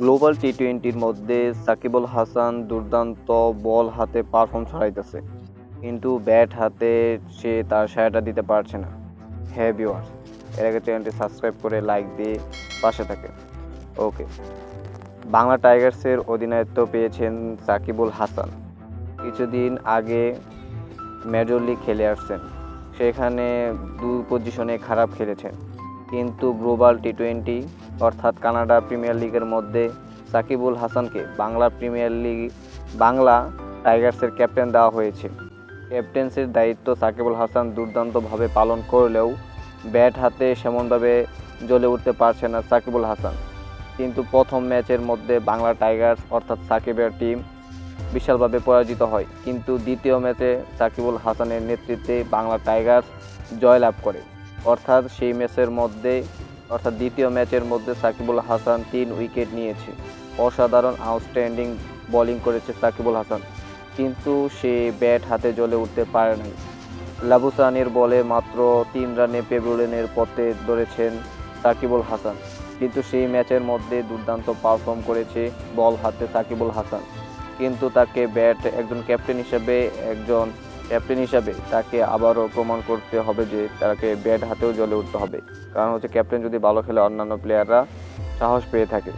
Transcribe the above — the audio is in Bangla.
গ্লোবাল টি টোয়েন্টির মধ্যে সাকিবুল হাসান দুর্দান্ত বল হাতে পারফর্ম ছড়াইতেছে। কিন্তু ব্যাট হাতে সে তার সায়াটা দিতে পারছে না। হ্যাঁ ভিউয়ার্স এর আগে চ্যানেলটি সাবস্ক্রাইব করে লাইক দিয়ে পাশে থাকে ওকে বাংলা টাইগার্সের অধিনায়ত্ব পেয়েছেন সাকিবুল হাসান। কিছুদিন আগে মেজর লিগ খেলে আসছেন। সেখানে দুই পজিশনে খারাপ খেলেছেন। কিন্তু গ্লোবাল টি টোয়েন্টি অর্থাৎ কানাডা প্রিমিয়ার লিগের মধ্যে সাকিবুল হাসানকে বাংলা প্রিমিয়ার লিগ, বাংলা টাইগার্সের ক্যাপ্টেন দেওয়া হয়েছে। ক্যাপ্টেন্সির দায়িত্ব সাকিবুল হাসান দুর্দান্তভাবে পালন করলেও ব্যাট হাতে সেমনভাবে জ্বলে উঠতে পারছে না সাকিবুল হাসান। কিন্তু প্রথম ম্যাচের মধ্যে বাংলা টাইগার্স অর্থাৎ সাকিবের টিম বিশালভাবে পরাজিত হয়। কিন্তু দ্বিতীয় ম্যাচে সাকিবুল হাসানের নেতৃত্বে বাংলা টাইগার্স জয়লাভ করে। অর্থাৎ সেই ম্যাচের মধ্যে অর্থাৎ দ্বিতীয় ম্যাচের মধ্যে সাকিবুল হাসান তিন উইকেট নিয়েছে। অসাধারণ আউটস্ট্যান্ডিং বোলিং করেছে সাকিবুল হাসান। কিন্তু সে ব্যাট হাতে জ্বলে উঠতে পারে নাই। লাবুসানির বলে মাত্র তিন রানে পেভিলিয়নের পথে ধরেছেন সাকিবুল হাসান। কিন্তু সেই ম্যাচের মধ্যে দুর্দান্ত পারফর্ম করেছে বল হাতে সাকিবুল হাসান। কিন্তু তাকে ব্যাট একজন ক্যাপ্টেন হিসেবে একজন ক্যাপ্টেন হিসাবে তাকে আবারও প্রমাণ করতে হবে যে তাকে ব্যাট হাতেও জ্বলে উঠতে হবে। কারণ হচ্ছে ক্যাপ্টেন যদি ভালো খেলে অন্যান্য প্লেয়াররা সাহস পেয়ে থাকে।